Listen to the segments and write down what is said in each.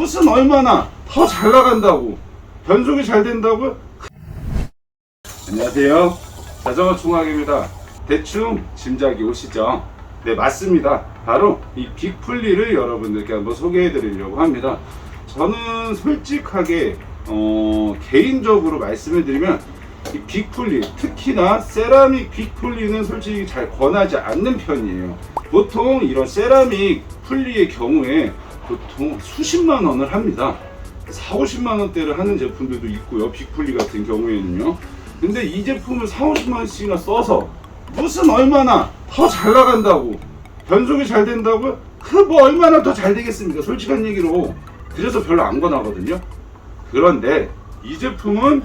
무슨 얼마나 더 잘 나간다고 변속이 잘 된다고 안녕하세요. 자전거 총학입니다. 대충 짐작이 오시죠? 네 맞습니다. 바로 이 빅플리를 여러분들께 한번 소개해 드리려고 합니다. 저는 솔직하게 어, 개인적으로 말씀을 드리면 이 빅플리 특히나 세라믹 빅플리는 솔직히 잘 권하지 않는 편이에요. 보통 이런 세라믹 플리의 경우에 보통 수십만 원을 합니다. 4, 50만 원대를 하는 제품들도 있고요. 빅플리 같은 경우에는요. 근데 이 제품을 4, 50만 원씩이나 써서 무슨 얼마나 더 잘 나간다고 변속이 잘 된다고 그 뭐 얼마나 더 잘 되겠습니까? 솔직한 얘기로 그래서 별로 안 권하거든요. 그런데 이 제품은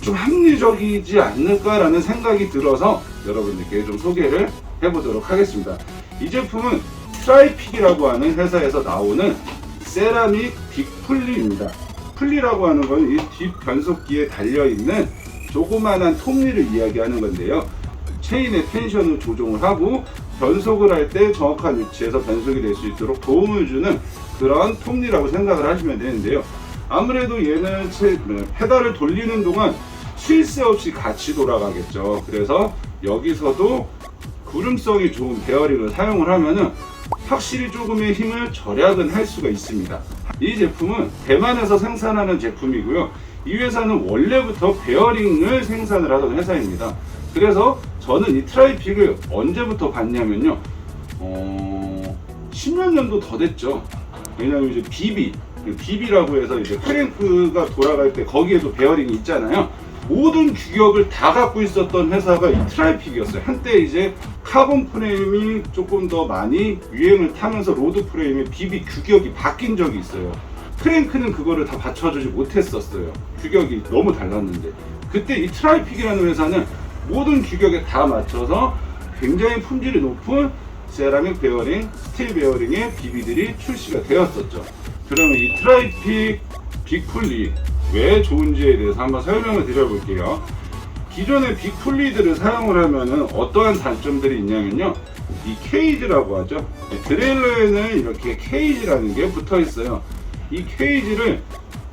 좀 합리적이지 않을까라는 생각이 들어서 여러분들께 좀 소개를 해보도록 하겠습니다. 이 제품은 트라이픽이라고 하는 회사에서 나오는 세라믹 빅플리입니다. 플리라고 하는 건 이 뒷 변속기에 달려있는 조그만한 톱니를 이야기하는 건데요. 체인의 텐션을 조정을 하고 변속을 할 때 정확한 위치에서 변속이 될 수 있도록 도움을 주는 그런 톱니라고 생각을 하시면 되는데요. 아무래도 얘는 체- 네, 페달을 돌리는 동안 쉴 새 없이 같이 돌아가겠죠. 그래서 여기서도 구름성이 좋은 베어링을 사용을 하면은 확실히 조금의 힘을 절약은 할 수가 있습니다. 이 제품은 대만에서 생산하는 제품이고요. 이 회사는 원래부터 베어링을 생산을 하던 회사입니다. 그래서 저는 이 트라이픽을 언제부터 봤냐면요. 어, 10년 정도 더 됐죠. 왜냐면 이제 비비, 비비라고 해서 이제 크랭크가 돌아갈 때 거기에도 베어링이 있잖아요. 모든 규격을 다 갖고 있었던 회사가 이 트라이픽이었어요. 한때 이제 카본 프레임이 조금 더 많이 유행을 타면서 로드 프레임의 비비 규격이 바뀐 적이 있어요. 크랭크는 그거를 다 받쳐주지 못했었어요. 규격이 너무 달랐는데. 그때 이 트라이픽이라는 회사는 모든 규격에 다 맞춰서 굉장히 품질이 높은 세라믹 베어링, 스틸 베어링의 비비들이 출시가 되었었죠. 그러면 이 트라이픽 빅플리 왜 좋은지에 대해서 한번 설명을 드려볼게요. 기존의 빅플리들을 사용을 하면은 어떠한 단점들이 있냐면요. 이 케이지라고 하죠. 드레일러에는 이렇게 케이지라는 게 붙어 있어요. 이 케이지를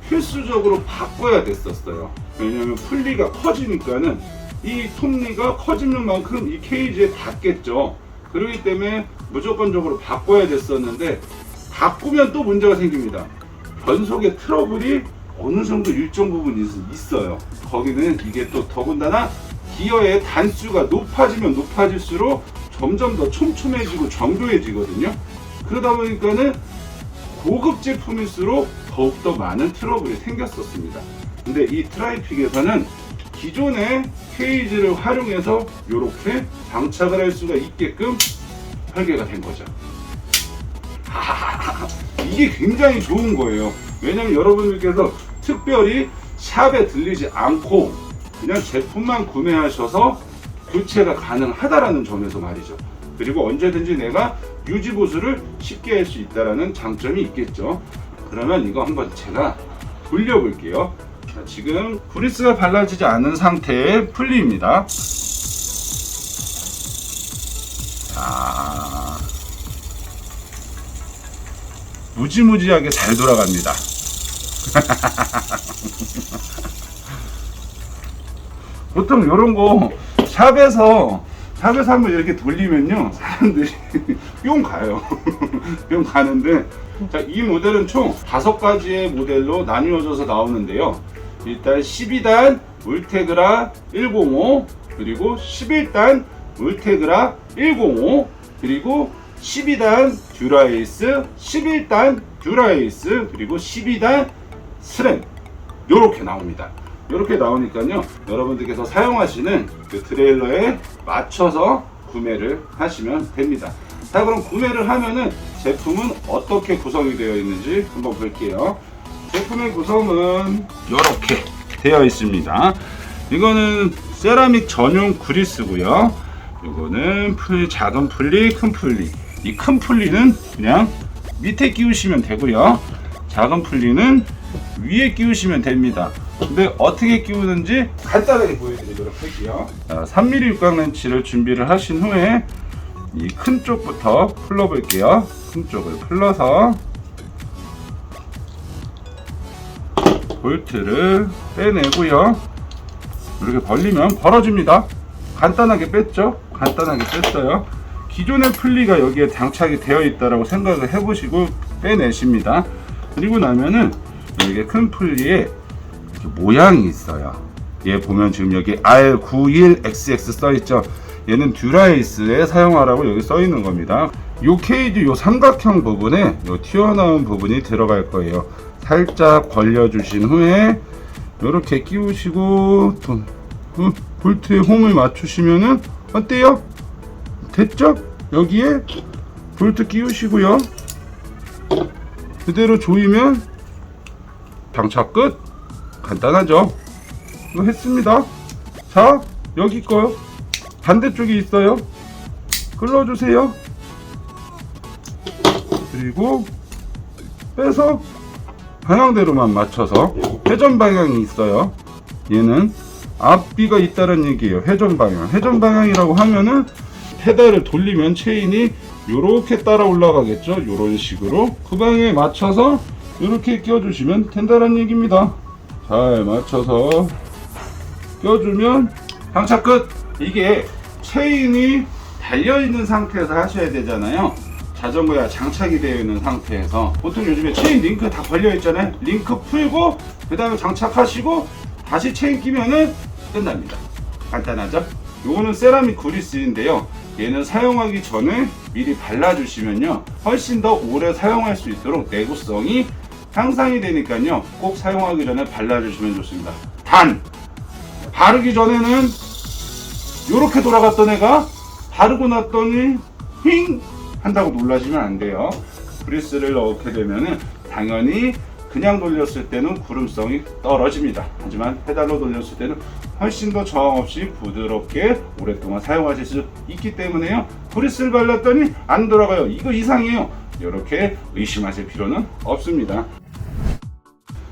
필수적으로 바꿔야 됐었어요. 왜냐면 풀리가 커지니까는 이 톱니가 커지는 만큼 이 케이지에 닿겠죠. 그렇기 때문에 무조건적으로 바꿔야 됐었는데 바꾸면 또 문제가 생깁니다. 변속의 트러블이 어느 정도 일정 부분 있- 있어요. 거기는 이게 또 더군다나 기어의 단수가 높아지면 높아질수록 점점 더 촘촘해지고 정교해지거든요. 그러다 보니까는 고급 제품일수록 더욱더 많은 트러블이 생겼었습니다. 근데 이 트라이픽에서는 기존의 케이지를 활용해서 이렇게 장착을 할 수가 있게끔 설계가 된 거죠. 이게 굉장히 좋은 거예요. 왜냐면 여러분들께서 특별히 샵에 들리지 않고 그냥 제품만 구매하셔서 교체가 가능하다라는 점에서 말이죠. 그리고 언제든지 내가 유지 보수를 쉽게 할 수 있다라는 장점이 있겠죠. 그러면 이거 한번 제가 돌려볼게요. 자, 지금 브리스가 발라지지 않은 상태의 풀리입니다. 자, 무지무지하게 잘 돌아갑니다. 보통 이런 거 샵에서 샵에서 한번 이렇게 돌리면요 사람들이 뿅 가요. 뿅 가는데 자, 이 모델은 총 다섯 가지의 모델로 나뉘어져서 나오는데요. 일단 12단 울테그라 105 그리고 11단 울테그라 105 그리고 12단 듀라에이스 11단 듀라에이스 그리고 12단 스램 요렇게 나옵니다. 이렇게 나오니까요. 여러분들께서 사용하시는 그 트레일러에 맞춰서 구매를 하시면 됩니다. 자, 그럼 구매를 하면은 제품은 어떻게 구성이 되어 있는지 한번 볼게요. 제품의 구성은 이렇게 되어 있습니다. 이거는 세라믹 전용 그리스고요. 이거는 풀, 작은 풀리, 큰 풀리. 이 큰 풀리는 그냥 밑에 끼우시면 되고요. 작은 풀리는 위에 끼우시면 됩니다. 근데 어떻게 끼우는지 간단하게 보여드리도록 할게요. 자, 3mm 육각 렌치를 준비를 하신 후에 이 큰 쪽부터 풀러 볼게요. 큰 쪽을 풀러서 볼트를 빼내고요. 이렇게 벌리면 벌어집니다. 간단하게 뺐죠? 간단하게 뺐어요. 기존의 풀리가 여기에 장착이 되어 있다라고 생각을 해보시고 빼내십니다. 그리고 나면은 여기에 큰 풀리에 모양이 있어요. 얘 보면 지금 여기 R91XX 써 있죠. 얘는 듀라이스에 사용하라고 여기 써 있는 겁니다. 요 케이지 요 삼각형 부분에 요 튀어나온 부분이 들어갈 거예요. 살짝 벌려주신 후에 이렇게 끼우시고 또 어, 볼트에 홈을 맞추시면은 어때요? 됐죠? 여기에 볼트 끼우시고요. 그대로 조이면 장착 끝. 간단하죠? 했습니다. 자, 여기 거요. 반대쪽에 있어요. 끌어주세요. 그리고 빼서 방향대로만 맞춰서 회전 방향이 있어요. 얘는 앞비가 있다는 얘기예요. 회전 방향. 회전 방향이라고 하면은 페달을 돌리면 체인이 이렇게 따라 올라가겠죠. 이런 식으로 그 방향에 맞춰서 이렇게 껴주시면 된다는 얘기입니다. 잘 맞춰서 껴주면 장착 끝. 이게 체인이 달려 있는 상태에서 하셔야 되잖아요. 자전거야 장착이 되어 있는 상태에서 보통 요즘에 체인 링크 다 걸려 있잖아요. 링크 풀고 그 다음에 장착하시고 다시 체인 끼면은 끝납니다. 간단하죠? 요거는 세라믹 그리스인데요. 얘는 사용하기 전에 미리 발라주시면요. 훨씬 더 오래 사용할 수 있도록 내구성이 향상이 되니까요. 꼭 사용하기 전에 발라주시면 좋습니다. 단! 바르기 전에는 이렇게 돌아갔던 애가 바르고 났더니 힝 한다고 놀라시면 안 돼요. 그리스를 넣게 되면은 당연히 그냥 돌렸을 때는 구름성이 떨어집니다. 하지만 페달로 돌렸을 때는 훨씬 더 저항 없이 부드럽게 오랫동안 사용하실 수 있기 때문에요. 그리스를 발랐더니 안 돌아가요. 이거 이상해요. 이렇게 의심하실 필요는 없습니다.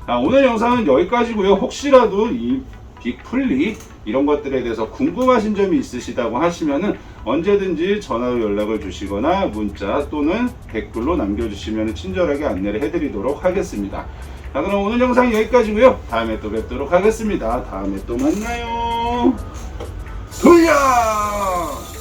자, 오늘 영상은 여기까지고요. 혹시라도 이 빅플리 이런 것들에 대해서 궁금하신 점이 있으시다고 하시면은 언제든지 전화로 연락을 주시거나 문자 또는 댓글로 남겨주시면 친절하게 안내를 해드리도록 하겠습니다. 자 그럼 오늘 영상 여기까지고요. 다음에 또 뵙도록 하겠습니다. 다음에 또 만나요. 돌려!